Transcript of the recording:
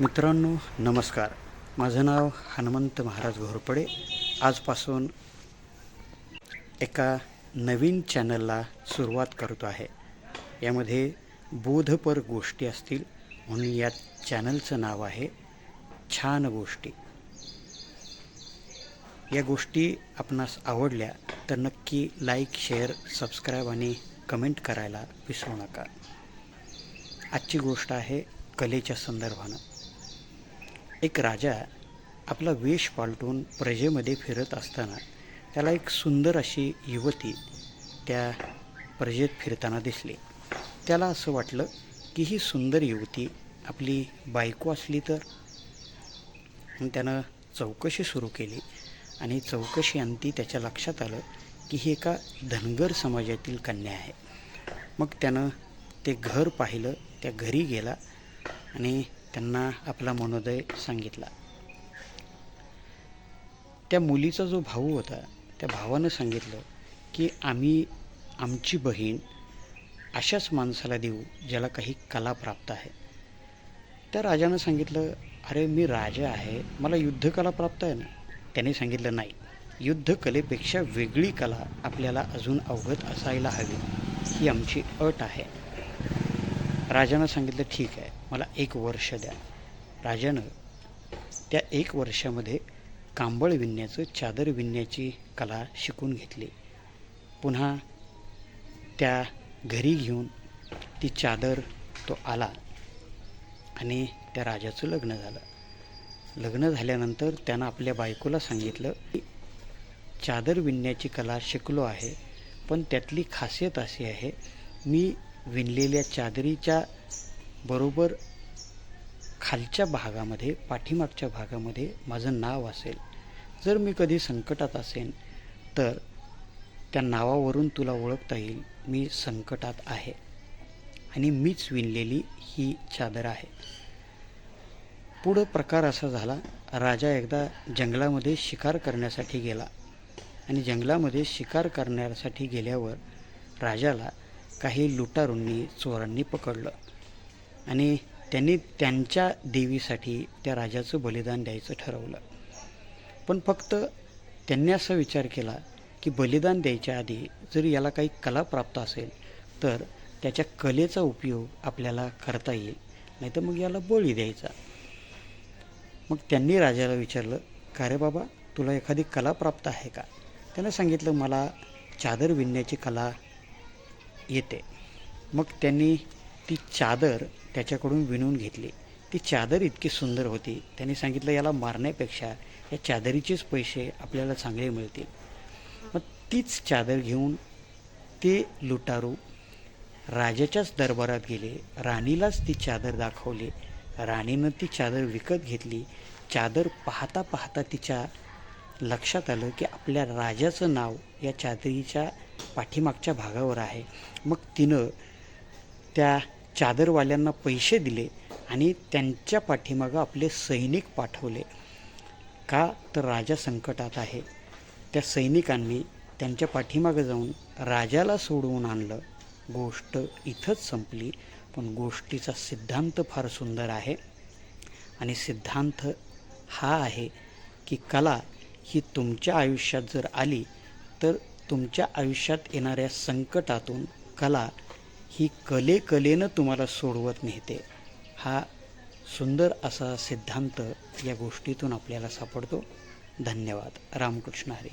मित्रांनो नमस्कार. माझं नाव हनुमंत महाराज घोरपडे. आजपासून एका नवीन चॅनलला सुरुवात करतो आहे. यामध्ये बोधपर गोष्टी असतील म्हणून या चॅनलचं नाव आहे छान गोष्टी. या गोष्टी आपणास आवडल्या तर नक्की लाईक शेअर सबस्क्राईब आणि कमेंट करायला विसरू नका. आजची गोष्ट आहे कलेच्या संदर्भानं. एक राजा आपला वेश पालटून प्रजेमध्ये फिरत असताना त्याला एक सुंदर अशी युवती त्या प्रजेत फिरताना दिसली. त्याला असं वाटलं की ही सुंदर युवती आपली बायको असली तर. त्यानं चौकशी सुरू केली आणि चौकशी अंती त्याच्या लक्षात आलं की ही एका धनगर समाजातील कन्या आहे. मग त्यानं ते घर पाहिलं त्या घरी गेला आणि त्यांना आपला मनोदय सांगितला. त्या मुलीचा जो भाऊ होता त्या भावानं सांगितलं की आम्ही आमची बहीण अशाच माणसाला देऊ ज्याला काही कला प्राप्त आहे. त्या राजानं सांगितलं अरे मी राजा आहे मला युद्धकला प्राप्त आहे ना? त्याने सांगितलं नाही युद्धकलेपेक्षा वेगळी कला आपल्याला अजून अवगत असायला हवी ही आमची अट आहे. राजानं सांगितलं ठीक आहे मला एक वर्ष द्या. राजानं त्या एक वर्षामध्ये कांबळ विणण्याचं चादर विणण्याची कला शिकून घेतली. पुन्हा त्या घरी घेऊन ती चादर तो आला आणि त्या राजाचं लग्न झालं. लग्न झाल्यानंतर त्यानं आपल्या बायकोला सांगितलं की चादर विणण्याची कला शिकलो आहे पण त्यातली खासियत अशी आहे मी विणलेल्या चादरीच्या बरोबर खालच्या भागामध्ये पाठीमागच्या भागामध्ये माझं नाव असेल. जर मी कधी संकटात असेन तर त्या नावावरून तुला ओळखता येईल मी संकटात आहे. आणि मीच विणलेली ही चादर आहे. पुढं प्रकार असा झाला राजा एकदा जंगलामध्ये शिकार करण्यासाठी गेला. आणि जंगलामध्ये शिकार करण्यासाठी गेल्यावर राजाला काही लुटारूंनी चोरांनी पकडलं. आणि त्यांनी त्यांच्या देवीसाठी त्या राजाचं बलिदान द्यायचं ठरवलं. पण फक्त त्यांनी असा विचार केला की बलिदान द्यायच्या आधी जर याला काही कला प्राप्त असेल तर त्याच्या कलेचा उपयोग आपल्याला करता येईल. नाही तर मग याला बळी द्यायचा. मग त्यांनी राजाला विचारलं का रे बाबा तुला एखादी कला प्राप्त आहे का? त्यानं सांगितलं मला चादर विणण्याची कला येते. मग त्यांनी ती चादर त्याच्याकडून विणून घेतली. ती चादर इतकी सुंदर होती. त्यांनी सांगितलं याला मारण्यापेक्षा या चादरीचेच पैसे आपल्याला चांगले मिळतील. मग तीच चादर घेऊन ते लुटारू. राजाच्याच दरबारात गेले. राणीलाच ती चादर दाखवली. राणीनं ती चादर विकत घेतली. चादर पाहता पाहता तिच्या लक्षात आलं की आपल्या राजाचं नाव या चादरीच्या पाठीमागच्या भागावर आहे. मग तिनं त्या चादरवाल्यांना पैसे दिले आणि त्यांच्या पाठीमागं आपले सैनिक पाठवले. का तर राजा संकटात आहे. त्या सैनिकांनी त्यांच्या पाठीमागं जाऊन राजाला सोडवून आणलं. गोष्ट इथंच संपली पण गोष्टीचा सिद्धांत फार सुंदर आहे. आणि सिद्धांत हा आहे की कला ही तुमच्या आयुष्यात जर आली तर तुमच्या आयुष्यात येणाऱ्या संकटातून कला ही कले कलेनं तुम्हाला सोडवत नेते. हा सुंदर असा सिद्धांत या गोष्टीतून आपल्याला सापडतो. धन्यवाद. रामकृष्ण हरी.